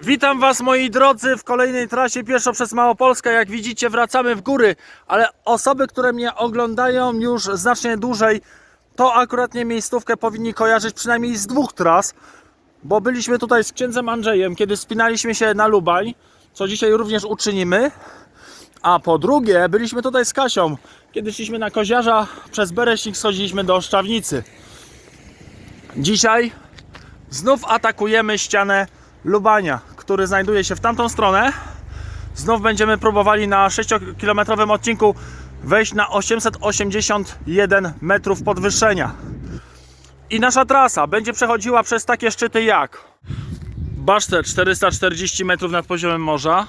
Witam Was moi drodzy w kolejnej trasie pieszo przez Małopolskę. Jak widzicie wracamy w góry, ale osoby, które mnie oglądają już znacznie dłużej, to akurat nie miejscówkę powinni kojarzyć przynajmniej z dwóch tras, bo byliśmy tutaj z księdzem Andrzejem, kiedy spinaliśmy się na Lubań, co dzisiaj również uczynimy. A po drugie, byliśmy tutaj z Kasią, kiedy szliśmy na Koziarza, przez Bereśnik schodziliśmy do Szczawnicy. Dzisiaj Znów atakujemy ścianę Lubania, który znajduje się w tamtą stronę. Znów będziemy próbowali na 6-kilometrowym odcinku wejść na 881 metrów podwyższenia. I nasza trasa będzie przechodziła przez takie szczyty jak Basztę 440 metrów nad poziomem morza,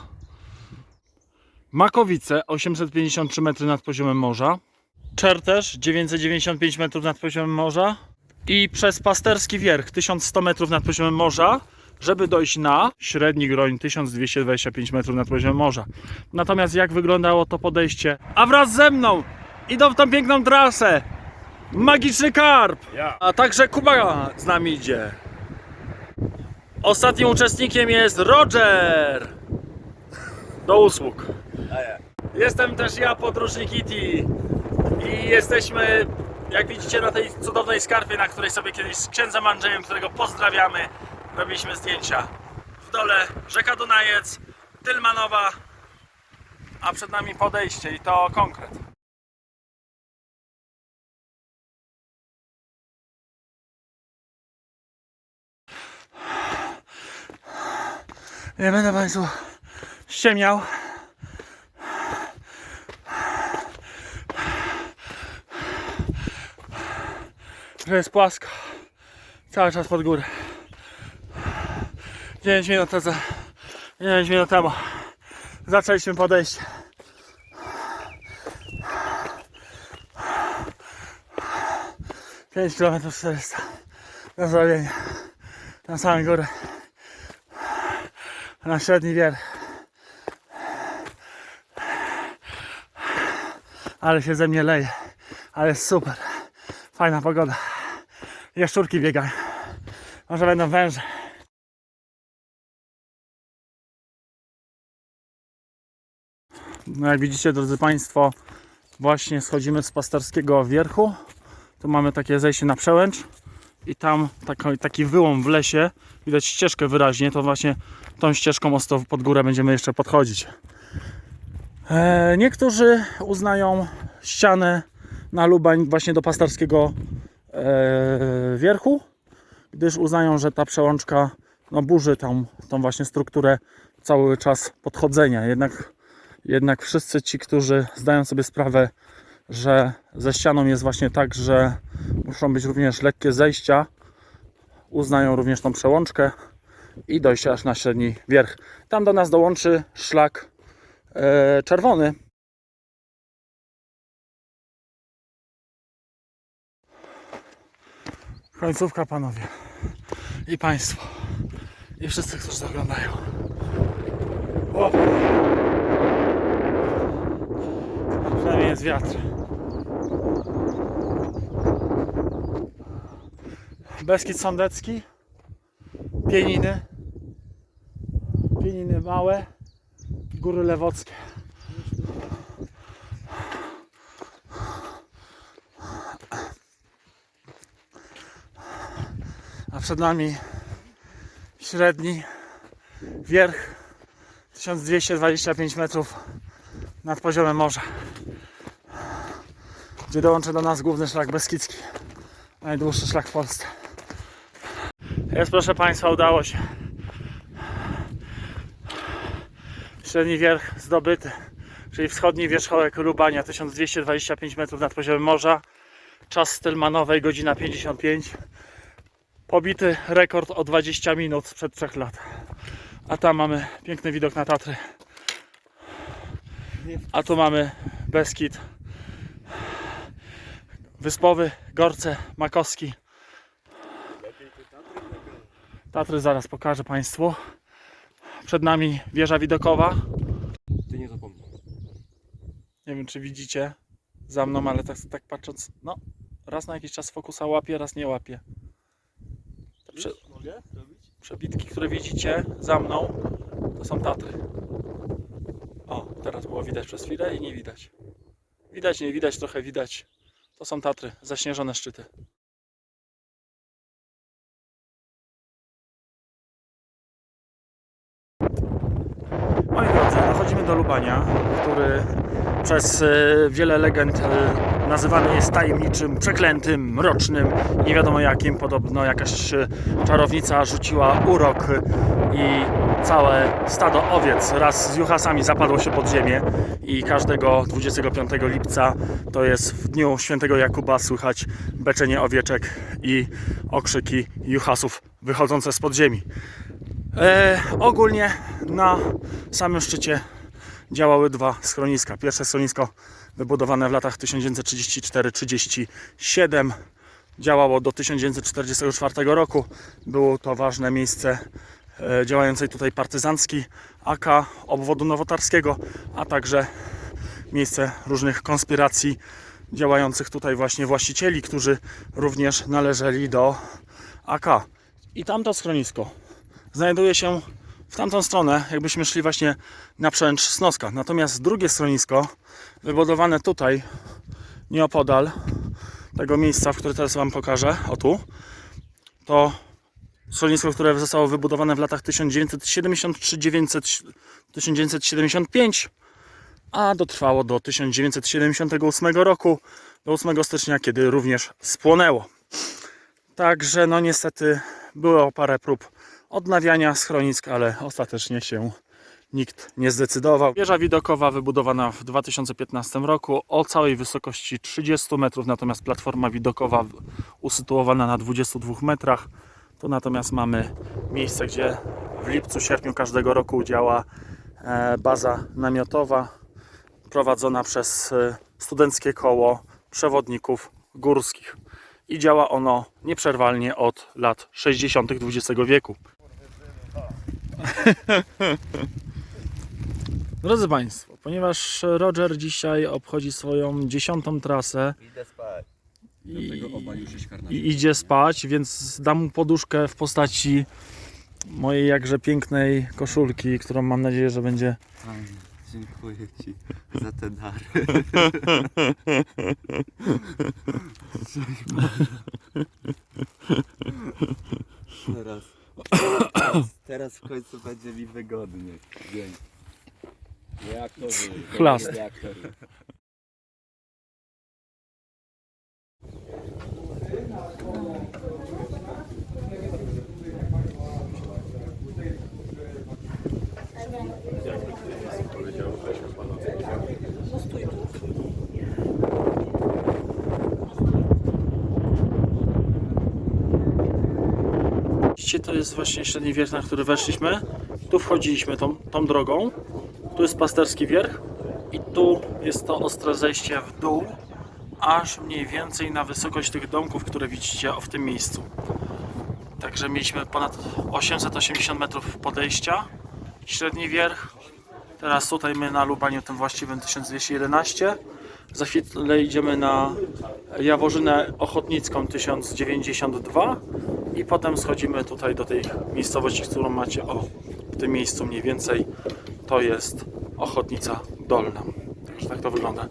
Makowice 853 metry nad poziomem morza, Czertesz 995 metrów nad poziomem morza, i przez Pasterski Wierch 1100 metrów nad poziomem morza, żeby dojść na średni groń 1225 metrów nad poziomem morza. Natomiast jak wyglądało to podejście? A wraz ze mną idą w tą piękną trasę Magiczny Karp, a także Kuba z nami idzie. Ostatnim uczestnikiem jest Roger. Do usług. Jestem też ja, podróżnik Iti. I jesteśmy, jak widzicie, na tej cudownej skarpie, na której sobie kiedyś z księdzem Andrzejem, którego pozdrawiamy, robiliśmy zdjęcia. W dole rzeka Dunajec, Tylmanowa, a przed nami podejście i to konkret. Nie będę Państwu ściemniał. że jest płasko. Cały czas pod górę. 9 minut, za 9 minut temu zaczęliśmy podejście. Pięć km 400 do zrobienia na samą górę na średni wier ale się ze mnie leje ale jest super Fajna pogoda. Jaszczurki biegają. Może będą węże. No jak widzicie, drodzy Państwo, właśnie schodzimy z pasterskiego wierchu. Tu mamy takie zejście na przełęcz i tam taki, taki wyłom w lesie. Widać ścieżkę wyraźnie. To właśnie tą ścieżką ostro pod górę będziemy jeszcze podchodzić. E, niektórzy uznają ścianę na Lubań właśnie do pastarskiego e, wierchu, gdyż uznają, że ta przełączka no, burzy tą, tą właśnie strukturę cały czas podchodzenia. Jednak, jednak wszyscy ci, którzy zdają sobie sprawę, że ze ścianą jest właśnie tak, że muszą być również lekkie zejścia, uznają również tą przełączkę i dojście aż na średni wierch. Tam do nas dołączy szlak e, czerwony, Końcówka panowie i państwo i wszyscy, którzy to oglądają. Przynajmniej jest wiatr. Beskid Sądecki, Pieniny, Pieniny małe, Góry Lewockie. a przed nami średni wierch 1225 metrów nad poziomem morza gdzie dołączy do nas główny szlak Beskidzki najdłuższy szlak w Polsce jest proszę Państwa udało się średni wierch zdobyty czyli wschodni wierzchołek Lubania 1225 metrów nad poziomem morza czas stylmanowej godzina 55 pobity rekord o 20 minut sprzed 3 lat. A tam mamy piękny widok na Tatry. A tu mamy Beskid. Wyspowy, Gorce, Makowski. Tatry zaraz pokażę Państwu. Przed nami wieża widokowa. Ty nie zapomnij. Nie wiem czy widzicie za mną, ale tak, tak patrząc, no raz na jakiś czas fokusa łapie, raz nie łapie. Prze- Mogę robić? Przebitki, które widzicie za mną, to są Tatry. O, teraz było widać przez chwilę i nie widać. Widać, nie widać, trochę widać. To są Tatry, zaśnieżone szczyty. Moi drodzy, dochodzimy do Lubania, który przez e, wiele legend e, nazywany jest tajemniczym, przeklętym, mrocznym, nie wiadomo jakim. Podobno jakaś e, czarownica rzuciła urok i całe stado owiec raz z juchasami zapadło się pod ziemię i każdego 25 lipca, to jest w dniu świętego Jakuba, słychać beczenie owieczek i okrzyki juchasów wychodzące spod ziemi. E, ogólnie na samym szczycie działały dwa schroniska. Pierwsze schronisko wybudowane w latach 1934-37 działało do 1944 roku. Było to ważne miejsce e, działającej tutaj partyzancki AK obwodu nowotarskiego, a także miejsce różnych konspiracji działających tutaj właśnie właścicieli, którzy również należeli do AK. I tamto schronisko znajduje się w tamtą stronę, jakbyśmy szli właśnie na przęcz Snoska. Natomiast drugie schronisko, wybudowane tutaj, nieopodal tego miejsca, w które teraz Wam pokażę, o tu, to schronisko, które zostało wybudowane w latach 1973-1975, a dotrwało do 1978 roku, do 8 stycznia, kiedy również spłonęło. Także no niestety było parę prób odnawiania schronisk, ale ostatecznie się nikt nie zdecydował. Wieża widokowa wybudowana w 2015 roku o całej wysokości 30 metrów, natomiast platforma widokowa usytuowana na 22 metrach. Tu natomiast mamy miejsce, gdzie w lipcu, sierpniu każdego roku działa e, baza namiotowa prowadzona przez e, studenckie koło przewodników górskich. I działa ono nieprzerwalnie od lat 60. XX wieku. Drodzy Państwo, ponieważ Roger dzisiaj obchodzi swoją dziesiątą trasę Idę spać. i, Dlatego obalił się karnawał. i idzie spać, więc dam mu poduszkę w postaci mojej jakże pięknej koszulki, którą mam nadzieję, że będzie. Dziękuję Ci za te dary. teraz, teraz, w końcu będzie mi wygodnie. Dzięki. Reaktorzy. Chlast. Reaktory. To jest właśnie średni wierch, na który weszliśmy. Tu wchodziliśmy tą, tą drogą. Tu jest pasterski wierch i tu jest to ostre zejście w dół, aż mniej więcej na wysokość tych domków, które widzicie w tym miejscu. Także mieliśmy ponad 880 metrów podejścia, średni wierch. Teraz tutaj my na Lubaniu tym właściwym 1211. Za chwilę idziemy na Jaworzynę Ochotnicką 1092 i potem schodzimy tutaj do tej miejscowości, którą macie o w tym miejscu mniej więcej. To jest Ochotnica Dolna. Także tak to wygląda.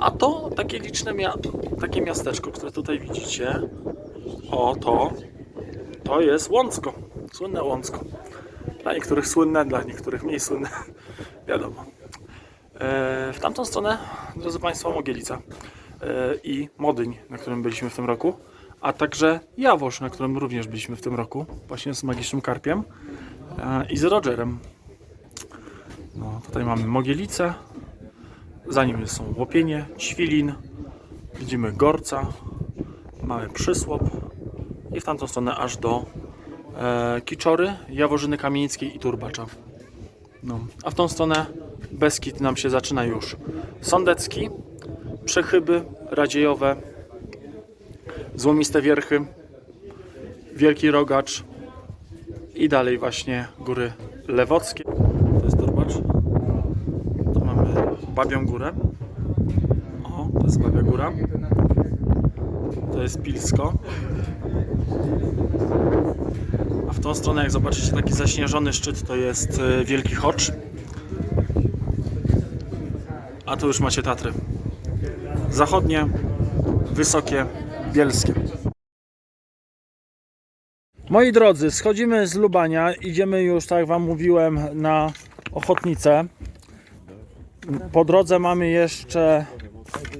A to takie liczne mia- takie miasteczko, które tutaj widzicie. O to to jest Łącko. Słynne Łącko. Dla niektórych słynne, dla niektórych mniej słynne. Wiadomo. E, w tamtą stronę, drodzy Państwo, Mogielica e, i Modyń, na którym byliśmy w tym roku, a także Jaworzn, na którym również byliśmy w tym roku, właśnie z Magicznym Karpiem e, i z Rogerem. No, tutaj mamy Mogielicę, za nim są Łopienie, Ćwilin, widzimy Gorca, mamy Przysłop i w tamtą stronę aż do e, Kiczory, Jaworzyny Kamienickiej i Turbacza. No. A w tą stronę Beskid nam się zaczyna już. Sądecki, Przechyby, Radziejowe, Złomiste Wierchy, Wielki Rogacz i dalej właśnie góry lewockie. To jest Turbacz. Tu mamy Babią Górę. O, to jest Babia Góra. To jest Pilsko. A w tą stronę, jak zobaczycie taki zaśnieżony szczyt, to jest e, Wielki Chocz. A tu już macie Tatry. Zachodnie, wysokie, bielskie. Moi drodzy, schodzimy z Lubania, idziemy już, tak jak Wam mówiłem, na Ochotnicę. Po drodze mamy jeszcze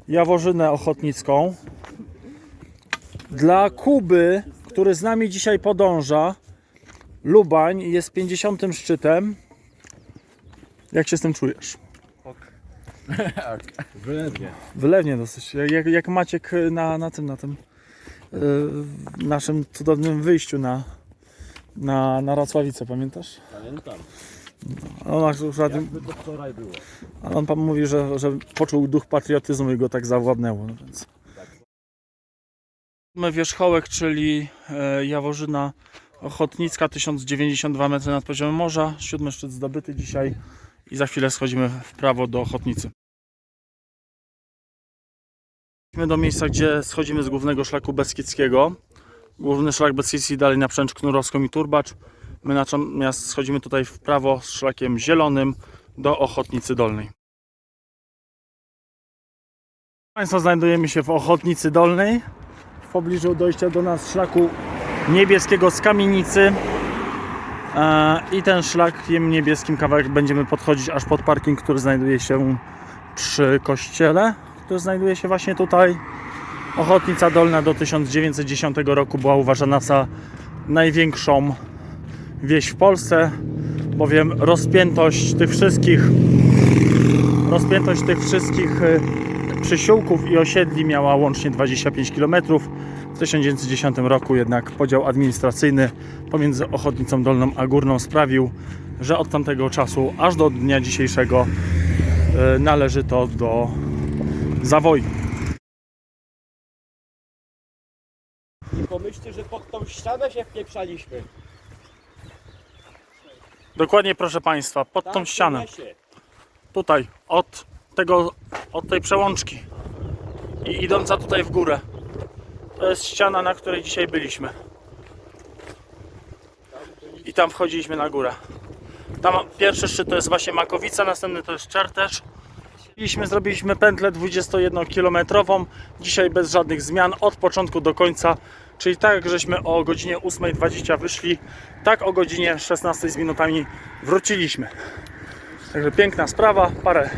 Jaworzynę Ochotnicką. Dla Kuby, który z nami dzisiaj podąża, Lubań jest 50. szczytem. Jak się z tym czujesz? Wylewnie. Wylewnie dosyć. Jak, jak Maciek na, na tym, na tym yy, naszym cudownym wyjściu na, na, na pamiętasz? Pamiętam. On, akurat, Jakby to wczoraj było. a on pan mówi, że, że poczuł duch patriotyzmu i go tak zawładnęło. No więc. Mamy wierzchołek, czyli e, Jaworzyna Ochotnicka, 1092 metry nad poziomem morza. Siódmy szczyt zdobyty dzisiaj i za chwilę schodzimy w prawo do Ochotnicy. Idziemy do miejsca, gdzie schodzimy z głównego szlaku Beskidzkiego. Główny szlak Beskidzki dalej na Przęcz Knurowską i Turbacz. My natomiast schodzimy tutaj w prawo z szlakiem zielonym do Ochotnicy Dolnej. Państwo znajdujemy się w Ochotnicy Dolnej, w pobliżu dojścia do nas szlaku niebieskiego z kamienicy. E, I ten szlakiem niebieskim kawałek będziemy podchodzić aż pod parking, który znajduje się przy kościele, który znajduje się właśnie tutaj. Ochotnica Dolna do 1910 roku była uważana za największą wieś w Polsce, bowiem rozpiętość tych wszystkich rozpiętość tych wszystkich e, przysiłków i osiedli miała łącznie 25 km. W 1910 roku jednak podział administracyjny pomiędzy Ochotnicą Dolną a Górną sprawił, że od tamtego czasu aż do dnia dzisiejszego e, należy to do Zawoi. I pomyślcie, że pod tą ścianę się wpieprzaliśmy. Dokładnie proszę Państwa, pod tą w ścianę. tutaj, od tego, od tej przełączki i idąca tutaj w górę. To jest ściana, na której dzisiaj byliśmy. I tam wchodziliśmy na górę. Tam pierwszy szczyt to jest właśnie Makowica, następny to jest Czertesz. Zrobiliśmy, zrobiliśmy pętlę 21-kilometrową, dzisiaj bez żadnych zmian, od początku do końca. Czyli tak żeśmy o godzinie 8.20 wyszli, tak o godzinie 16 z minutami wróciliśmy. Także piękna sprawa, parę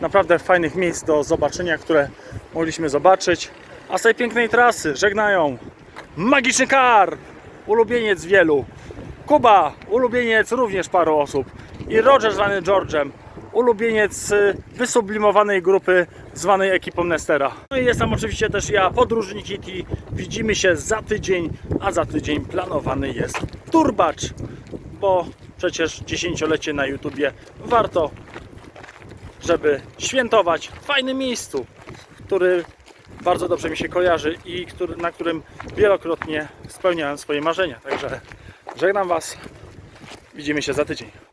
naprawdę fajnych miejsc do zobaczenia, które mogliśmy zobaczyć. A z tej pięknej trasy żegnają Magiczny Kar, ulubieniec wielu, Kuba, ulubieniec również paru osób i Roger zwany George'em, ulubieniec y, wysublimowanej grupy zwanej ekipą Nestera. No i jest tam oczywiście też ja, podróżnik IT. Widzimy się za tydzień, a za tydzień planowany jest turbacz, bo przecież dziesięciolecie na YouTubie warto, żeby świętować w fajnym miejscu, który bardzo dobrze mi się kojarzy i który, na którym wielokrotnie spełniałem swoje marzenia. Także żegnam Was. Widzimy się za tydzień.